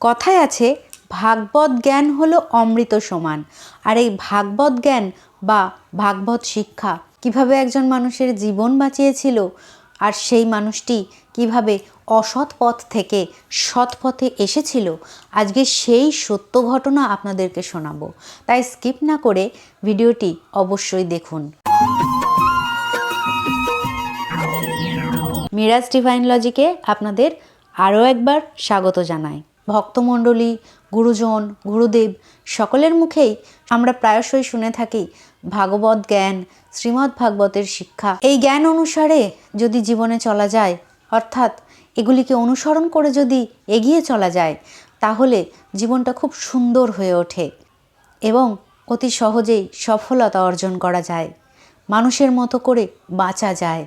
কথায় আছে, ভাগবত জ্ঞান হলো অমৃত সমান। আর এই ভাগবত জ্ঞান বা ভাগবত শিক্ষা কীভাবে একজন মানুষের জীবন বাঁচিয়েছিল আর সেই মানুষটি কীভাবে অসৎ পথ থেকে সৎ পথে এসেছিল, আজকে সেই সত্য ঘটনা আপনাদেরকে শোনাবো। তাই স্কিপ না করে ভিডিওটি অবশ্যই দেখুন। মিরাজ ডিভাইন লজিকে আপনাদের আরও একবার স্বাগত জানাই। ভক্তমণ্ডলী, গুরুজন, গুরুদেব, সকলের মুখেই আমরা প্রায়শই শুনে থাকি ভাগবত জ্ঞান, শ্রীমদ্ ভাগবতের শিক্ষা। এই জ্ঞান অনুসারে যদি জীবনে চলা যায়, অর্থাৎ এগুলিকে অনুসরণ করে যদি এগিয়ে চলা যায়, তাহলে জীবনটা খুব সুন্দর হয়ে ওঠে এবং অতি সহজেই সফলতা অর্জন করা যায়। মানুষের মতো করে বাঁচা যায়।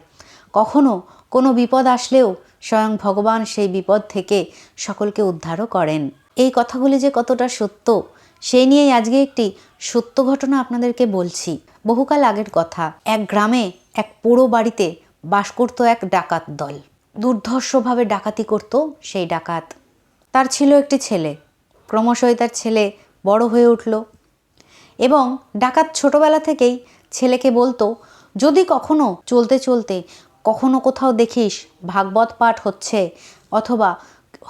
কখনো কোনো বিপদ আসলেও স্বয়ং ভগবান সেই বিপদ থেকে সকলকে উদ্ধারও করেন। এই কথাগুলি যে কতটা সত্য সেই নিয়েই আজকে একটি সত্য ঘটনা আপনাদেরকে বলছি। বহুকাল আগের কথা, এক গ্রামে এক পুরো বাড়িতে বাস করত এক ডাকাত দল। দুর্ধর্ষভাবে ডাকাতি করত সেই ডাকাত। তার ছিল একটি ছেলে। ক্রমশই তার ছেলে বড় হয়ে উঠল এবং ডাকাত ছোটবেলা থেকেই ছেলেকে বলতো, যদি কখনো চলতে চলতে কখনো কোথাও দেখিস ভাগবত পাঠ হচ্ছে অথবা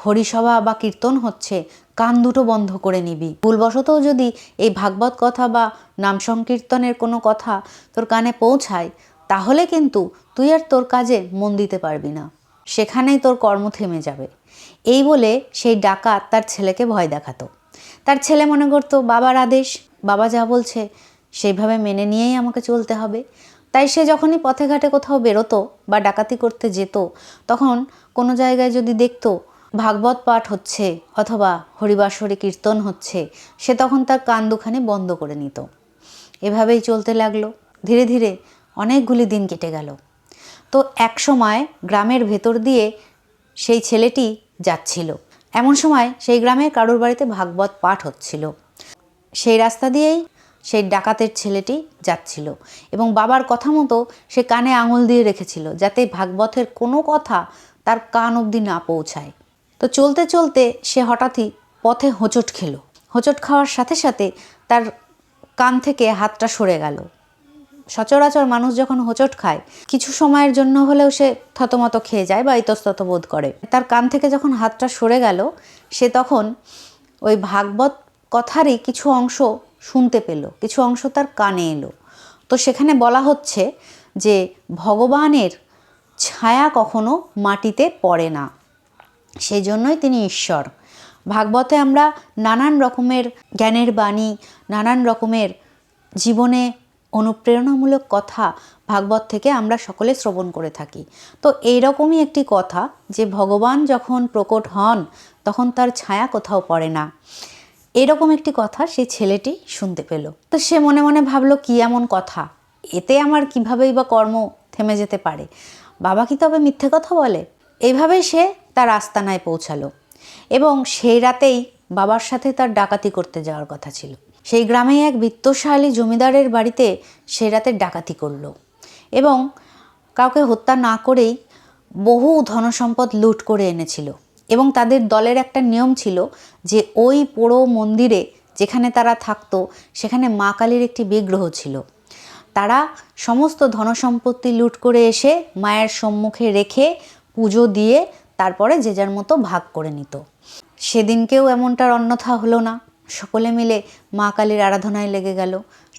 হরিসভা বা কীর্তন হচ্ছে, কান দুটো বন্ধ করে নিবি। ভুলবশতও যদি এই ভাগবত কথা বা নাম সংকীর্তনের কোনো কথা তোর কানে পৌঁছায়, তাহলে কিন্তু তুই আর তোর কাজে মন দিতে পারবি না। সেখানেই তোর কর্ম থেমে যাবে। এই বলে সেই ডাকাত তার ছেলেকে ভয় দেখাতো। তার ছেলে মনে করতো, বাবার আদেশ, বাবা যা বলছে, সেইভাবে মেনে নিয়েই আমাকে চলতে হবে। তাই সে যখনই পথে ঘাটে কোথাও বেরোতো বা ডাকাতি করতে যেত, তখন কোনো জায়গায় যদি দেখত ভাগবত পাঠ হচ্ছে অথবা হরিবাসরে কীর্তন হচ্ছে, সে তখন তার কান দুখানে বন্ধ করে নিত। এভাবেই চলতে লাগল। ধীরে ধীরে অনেকগুলি দিন কেটে গেল। তো এক সময় গ্রামের ভেতর দিয়ে সেই ছেলেটি যাচ্ছিল। এমন সময় সেই গ্রামে কারোর বাড়িতে ভাগবত পাঠ হচ্ছিল। সেই রাস্তা দিয়েই সেই ডাকাতের ছেলেটি যাচ্ছিল এবং বাবার কথা মতো সে কানে আঙুল দিয়ে রেখেছিল যাতে ভাগবথের কোনো কথা তার কান অবধি না পৌঁছায়। তো চলতে চলতে সে হঠাৎই পথে হোঁচট খেলো। হোঁচট খাওয়ার সাথে সাথে তার কান থেকে হাতটা সরে গেল। সচরাচর মানুষ যখন হোঁচট খায়, কিছু সময়ের জন্য হলেও সে থতমত খেয়ে যায় বা ইতস্তত বোধ করে। তার কান থেকে যখন হাতটা সরে গেল, সে তখন ওই ভাগবত কথারই কিছু অংশ শুনতে পেল, কিছু অংশ তার কানে এলো। তো সেখানে বলা হচ্ছে যে, ভগবানের ছায়া কখনো মাটিতে পড়ে না সেই জন্যই তিনি ঈশ্বর। ভাগবতে আমরা নানান রকমের জ্ঞানের বাণী, নানান রকমের জীবনে অনুপ্রেরণামূলক কথা ভাগবত থেকে আমরা সকলে শ্রবণ করে থাকি। তো এইরকমই একটি কথা যে, ভগবান যখন প্রকট হন, তখন তার ছায়া কোথাও পড়ে না। এরকম একটি কথা সেই ছেলেটি শুনতে পেল। তো সে মনে মনে ভাবলো, কি এমন কথা? এতে আমার কিভাবেই বা কর্ম থেমে যেতে পারে? বাবা কি তবে মিথ্যে কথা বলে? এইভাবেই সে তার আস্তানায় পৌঁছালো এবং সেই রাতেই বাবার সাথে তার ডাকাতি করতে যাওয়ার কথা ছিল। সেই গ্রামে এক বিত্তশালী জমিদারের বাড়িতে সে রাতে ডাকাতি করল এবং কাউকে হত্যা না করেই বহু ধনসম্পদ লুট করে এনেছিল। এবং তাদের দলের একটা নিয়ম ছিল যে ওই পোড়ো মন্দিরে যেখানে তারা থাকতো, সেখানে মা কালীর একটি বিগ্রহ ছিল। তারা সমস্ত ধনসম্পত্তি লুট করে এসে মায়ের সম্মুখে রেখে পুজো দিয়ে তারপরে যে যার মতো ভাগ করে নিত। সেদিনকেও এমনটার অন্যথা হলো না। সকলে মিলে মা কালীর আরাধনায় লেগে গেল।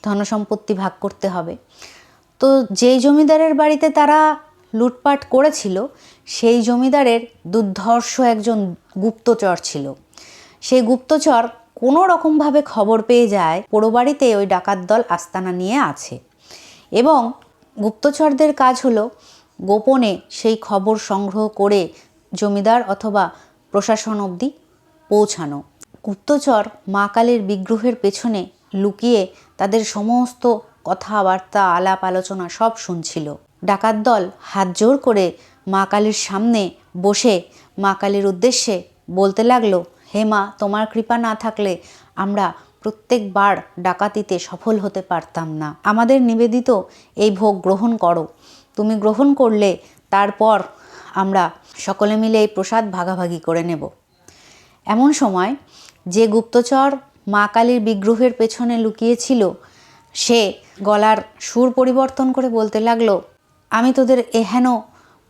ধনসম্পত্তি ভাগ করতে হবে। তো যেই জমিদারের বাড়িতে তারা লুটপাট করেছিল, সেই জমিদারের দুর্ধর্ষ একজন গুপ্তচর ছিল। সেই গুপ্তচর কোনো রকমভাবে খবর পেয়ে যায় পোড়ো বাড়িতে ওই ডাকাত দল আস্তানা নিয়ে আছে। এবং গুপ্তচরদের কাজ হলো গোপনে সেই খবর সংগ্রহ করে জমিদার অথবা প্রশাসন অবধি পৌঁছানো। গুপ্তচর মা কালীর বিগ্রহের পেছনে লুকিয়ে তাদের সমস্ত কথাবার্তা আলাপ আলোচনা সব শুনছিল। ডাকাত দল হাত জোর করে মা কালীর সামনে বসে মা কালীর উদ্দেশ্যে বলতে লাগল, হে মা, তোমার কৃপা না থাকলে আমরা প্রত্যেকবার ডাকাতিতে সফল হতে পারতাম না। আমাদের নিবেদিত এই ভোগ গ্রহণ করো। তুমি গ্রহণ করলে তারপর আমরা সকলে মিলে এই প্রসাদ ভাগাভাগি করে নেব এমন সময় যে গুপ্তচর মা কালীর বিগ্রহের পেছনে লুকিয়েছিল, সে গলার সুর পরিবর্তন করে বলতে লাগল আমি তোদের এহেন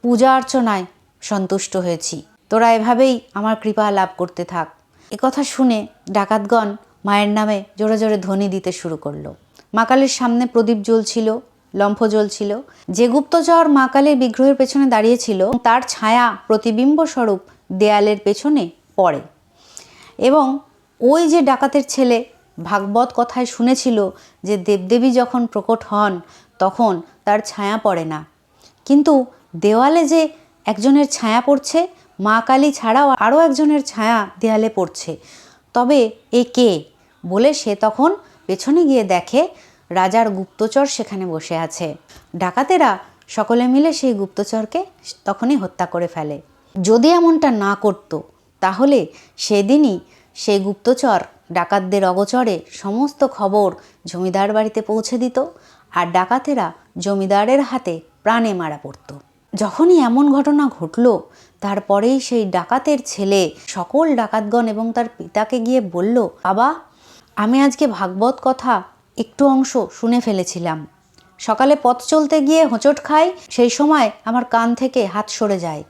পূজা অর্চনায় সন্তুষ্ট হয়েছি। তোরা এভাবেই আমার কৃপা লাভ করতে থাক। কথা শুনে ডাকাতগণ মায়ের নামে জোরে জোরে ধ্বনি দিতে শুরু করল। মা কালীর সামনে প্রদীপ জ্বলছিল, লম্ফ জ্বলছিল। যে গুপ্তচর মা কালীর বিগ্রহের পেছনে দাঁড়িয়েছিল, তার ছায়া প্রতিবিম্ব স্বরূপ দেয়ালের পেছনে পড়ে। এবং ওই যে ডাকাতের ছেলে ভাগবত কথায় শুনেছিল যে দেবদেবী যখন প্রকট হন, তখন তার ছায়া পড়ে না। কিন্তু দেওয়ালে যে একজনের ছায়া পড়ছে, মা কালী ছাড়াও আরও একজনের ছায়া দেয়ালে পড়ছে। তবে এ কে? বলে সে তখন পেছনে গিয়ে দেখে রাজার গুপ্তচর সেখানে বসে আছে। ডাকাতেরা সকলে মিলে সেই গুপ্তচরকে তখনই হত্যা করে ফেলে। যদি এমনটা না করতো, তাহলে সেদিনই সেই গুপ্তচর ডাকাতদের অগচরে সমস্ত খবর জমিদার বাড়িতে পৌঁছে দিত। আর ডাকাতেরা জমিদারের হাতে প্রাণে মারা পড়ত। যখনই এমন ঘটনা ঘটল, তারপরেই সেই ডাকাতের ছেলে, সকল ডাকাতগণ এবং তার পিতাকে গিয়ে বলল, বাবা, আমি আজকে ভাগবত কথা একটু অংশ শুনে ফেলেছিলাম। সকালে পথ চলতে গিয়ে হোঁচট খাই, সেই সময় আমার কান থেকে হাত সরে যায়।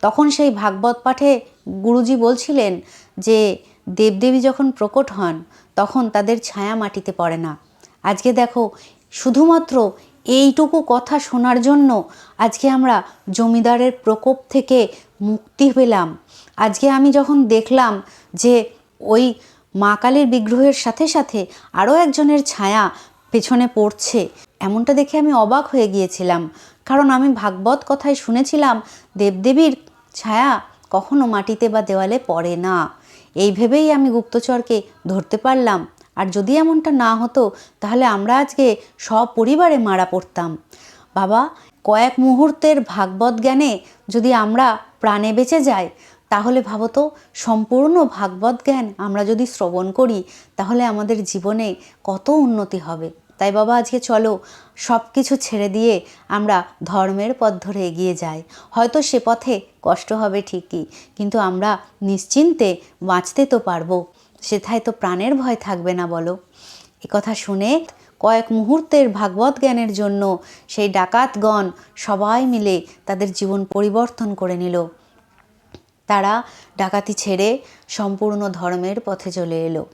তখন সেই ভাগবত পাঠে গুরুজি বলছিলেন যে, দেবদেবী যখন প্রকট হন, তখন তাদের ছায়া মাটিতে পড়ে না। আজকে দেখো, শুধুমাত্র এইটুকু কথা শোনার জন্য আজকে আমরা জমিদারের প্রকোপ থেকে মুক্তি পেলাম। আজকে আমি যখন দেখলাম যে ওই মা কালীর বিগ্রহের সাথে সাথে আরও একজনের ছায়া পেছনে পড়ছে, এমনটা দেখে আমি অবাক হয়ে গিয়েছিলাম। কারণ আমি ভাগবত কথায় শুনেছিলাম, দেবদেবীর ছায়া কখনো মাটিতে বা দেওয়ালে পড়ে না। এই ভেবেই আমি গুপ্তচরকে ধরতে পারলাম। আর যদি এমনটা না হতো, তাহলে আমরা আজকে সপরিবারে মারা পড়তাম। বাবা, কয়েক মুহূর্তের ভাগবত জ্ঞানে যদি আমরা প্রাণে বেঁচে যাই, তাহলে ভাবো তো সম্পূর্ণ ভাগবত জ্ঞান আমরা যদি শ্রবণ করি, তাহলে আমাদের জীবনে কত উন্নতি হবে। তাই বাবা, আজকে চলো সব কিছু ছেড়ে দিয়ে আমরা ধর্মের পথ ধরে এগিয়ে যাই। হয়তো সে পথে কষ্ট হবে ঠিকই, কিন্তু আমরা নিশ্চিন্তে বাঁচতে তো পারব। সেথায় তো প্রাণের ভয় থাকবে না, বলো। কথা শুনে কয়েক মুহূর্তের ভাগবত জ্ঞানের জন্য সেই ডাকাতগণ সবাই মিলে তাদের জীবন পরিবর্তন করে নিল। তারা ডাকাতি ছেড়ে সম্পূর্ণ ধর্মের পথে চলে এলো।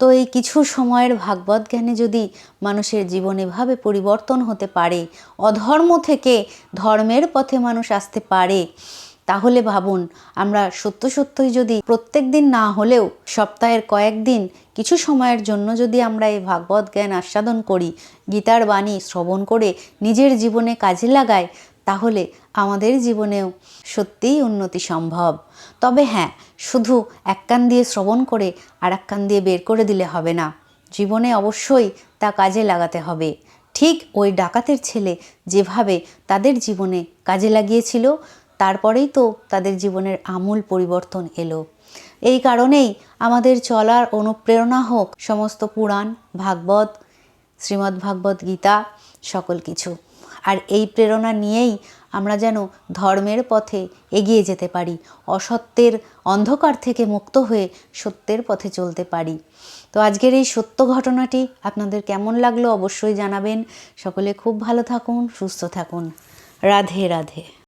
তো এই কিছু সময়ের ভাগবত জ্ঞানে যদি মানুষের জীবন এভাবে পরিবর্তন হতে পারে, অধর্ম থেকে ধর্মের পথে মানুষ আসতে পারে তাহলে ভাবুন, আমরা সত্য সত্যই যদি প্রত্যেক দিন না হলেও সপ্তাহের কয়েকদিন কিছু সময়ের জন্য যদি আমরা এই ভাগবত জ্ঞান আস্বাদন করি, গীতার বাণী শ্রবণ করে নিজের জীবনে কাজে লাগাই, তাহলে আমাদের জীবনেও সত্যিই উন্নতি সম্ভব। তবে হ্যাঁ শুধু এক কান দিয়ে শ্রবণ করে আর এক কান দিয়ে বের করে দিলে হবে না। জীবনে অবশ্যই তা কাজে লাগাতে হবে। ঠিক ওই ডাকাতের ছেলে যেভাবে তাদের জীবনে কাজে লাগিয়েছিল তারপরেই তো তাদের জীবনের আমূল পরিবর্তন এলো। এই কারণেই আমাদের চলার অনুপ্রেরণা হোক সমস্ত পুরাণ, ভাগবত, শ্রীমদ্ ভাগবত গীতা, সকল কিছু। আর এই প্রেরণা নিয়েই আমরা যেন ধর্মের পথে এগিয়ে যেতে পারি, অসত্যের অন্ধকার থেকে মুক্ত হয়ে সত্যের পথে চলতে পারি। তো আজকের এই সত্য ঘটনাটি আপনাদের কেমন লাগল অবশ্যই জানাবেন। সকলে খুব ভালো থাকুন, সুস্থ থাকুন। রাধে রাধে।